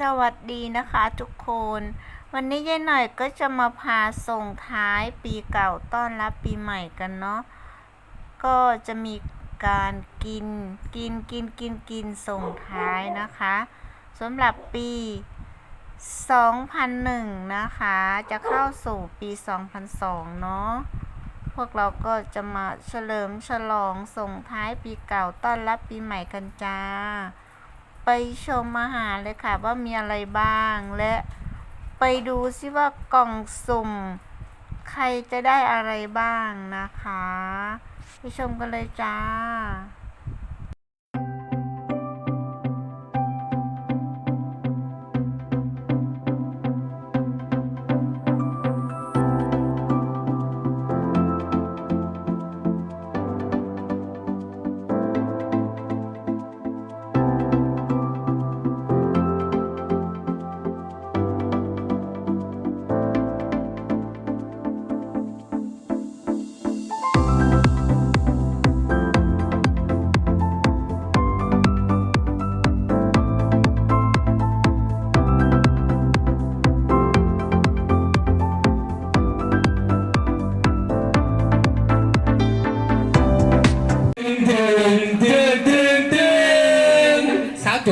สวัสดีนะคะทุกคน วันนี้ยายหน่อยก็จะมาพาส่งท้ายปีเก่าต้อนรับปีใหม่กันเนาะก็จะมีการกินกินกินกินกินส่งท้ายนะคะสำหรับปี 2001 นะคะ จะเข้าสู่ปี 2002 เนาะพวกเราก็จะมาเฉลิมฉลองส่งท้ายปีเก่าต้อนรับปีใหม่กันจ้า ไปชมอาหารเลยค่ะว่ามีอะไรบ้าง และไปดูซิว่ากล่องสุ่ม ใครจะได้อะไรบ้างนะคะ ไปชมกันเลยจ้า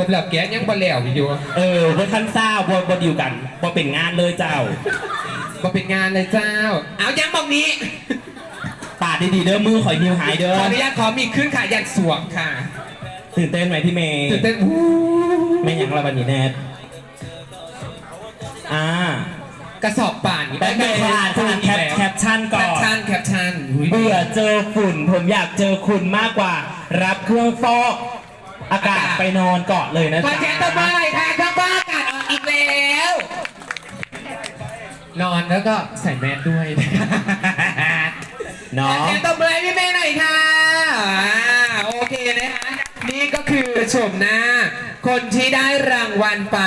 บแล้วแกยังบ่แล้วอยู่เออเพื่อขั้นเศร้าพอบอดิวกันพอเป็นงานเลยเจ้าบ่เป็นงานเลยเจ้า เอายังบอกนี้ปาดดีๆเด้อมือข่อยนิวหายเด้ขอออนุญาตขอมีขึ้นค่ะยันสวงค่ะตื่นเต้นไหมพี่เมย์ตื่นเต้นอู้ไม่ยังละวันนี้แนทอ่ากระสอบป่านนี่แป๊บนึงค่ะอ่านอ่านแคปแคปชั่นแคก่อปน ชั่นแคปชั่นอุ๊ยเบื่อเจอฝุ่น ผมอยากเจอคุณมากกว่า รับเครื่องฟอก อากาศไปนอนเกาะเลยนะขอจ๊ะแจ้งตัวบ้านเลยค่ะข้างบ้านอากาศออกอีกแล้ว นอนแล้วก็ใส่แมสด้วยเนาะแจ้งตัวเบยพี่เมย์หน่อยค่ะอ่าโอเคนะคะนี่ก็คือชมหน้า คนที่ได้รางวัลไป